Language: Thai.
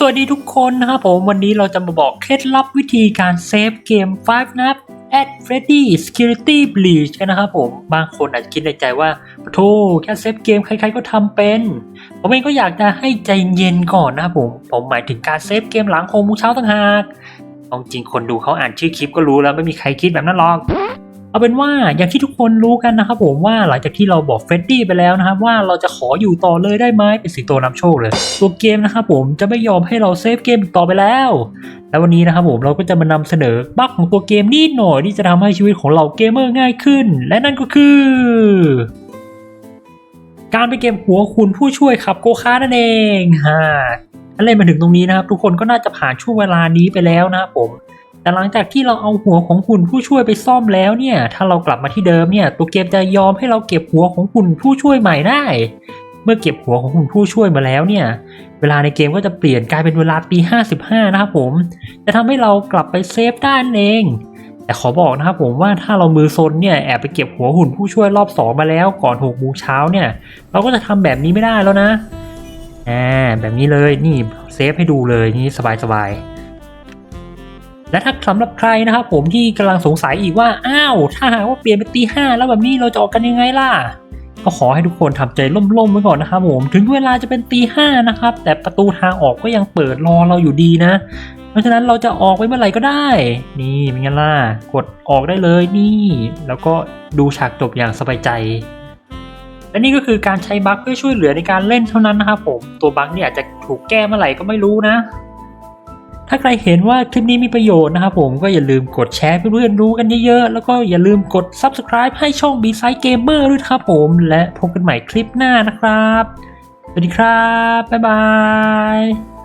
สวัสดีทุกคนนะครับผมวันนี้เราจะมาบอกเคล็ดลับวิธีการเซฟเกม5นะครับ at Freddy Security Breach กันนะครับผม บางคนอาจจะคิดในใจว่าโธ่แค่เซฟเกมใครๆก็ทำเป็น ผมเองก็อยากจะให้ใจเย็นก่อนนะครับผม ผมหมายถึงการเซฟเกมหลังโคมูเช้าต่างหากเอาจริงคนดูเขาอ่านชื่อคลิปก็รู้แล้วไม่มีใครคิดแบบนั้นหรอก เอาเป็นว่าอย่างที่ทุกคนรู้กันนะครับผมว่าหลังจากที่เราบอกเฟรดดี้ไปแล้วนะครับว่าเราจะขออยู่ต่อเลยได้ไหมเป็นสิงโตนำโชคเลย ตัวเกมนะครับผมจะไม่ยอมให้เราเซฟเกมต่อไปแล้ว และวันนี้นะครับผมเราก็จะมานำเสนอบั๊กของตัวเกมนิดหน่อยที่จะทำให้ชีวิตของเราเกมเมอร์ง่ายขึ้น และนั่นก็คือ การไปเกมหัวคุณผู้ช่วยขับโกคาร์นั่นเองฮ่าถ้าเล่นมาถึงตรงนี้นะครับ ทุกคนก็น่าจะผ่านช่วงเวลานี้ไปแล้วนะครับผม แต่หลังจากที่เราเอาหัวของหุ่นผู้ช่วยไปซ่อมแล้วเนี่ย ถ้าเรากลับมาที่เดิมเนี่ย ตัวเกมจะยอมให้เราเก็บหัวของหุ่นผู้ช่วยใหม่ได้ เมื่อเก็บหัวของหุ่นผู้ช่วยมาแล้วเนี่ย เวลาในเกมก็จะเปลี่ยนกลายเป็นเวลาตี55 นะครับผม จะทำให้เรากลับไปเซฟได้นั่นเอง แต่ขอบอกนะครับผมว่าถ้าเรามือซนเนี่ยแอบไปเก็บหัวหุ่นผู้ช่วยรอบสองมาแล้วก่อน6โมงเช้าเนี่ย เราก็จะทำแบบนี้ไม่ได้แล้วนะอ่าแบบนี้เลยนี่เซฟให้ดูเลยนี่สบายๆ และถ้าสำหรับใครนะครับผมที่กำลังสงสัยอีกว่า อ้าว ถ้าหากว่าเปลี่ยนเป็นตีห้าแล้วแบบนี้เราจะออกกันยังไงล่ะ ก็ขอให้ทุกคนทำใจล่มๆไว้ก่อนนะครับผม ถึงเวลาจะเป็นตีห้านะครับ แต่ประตูทางออกก็ยังเปิดรอเราอยู่ดีนะ เพราะฉะนั้นเราจะออกไปเมื่อไหร่ก็ได้ นี่เป็นไงล่ะ กดออกได้เลยนี่ แล้วก็ดูฉากจบอย่างสบายใจและนี่ก็คือการใช้บั๊กเพื่อช่วยเหลือในการเล่นเท่านั้นนะครับผม ตัวบั๊กเนี่ยอาจจะถูกแก้เมื่อไหร่ก็ไม่รู้นะ ถ้าใครเห็นว่าคลิปนี้มีประโยชน์นะครับผมก็อย่าลืมกดแชร์เพื่อนๆรู้กันเยอะๆ แล้วก็อย่าลืมกด Subscribe ให้ช่อง b s i d e Gamer ด้วยครับผม และพบกันใหม่คลิปหน้านะครับ สวัสดีครับ บ๊ายบาย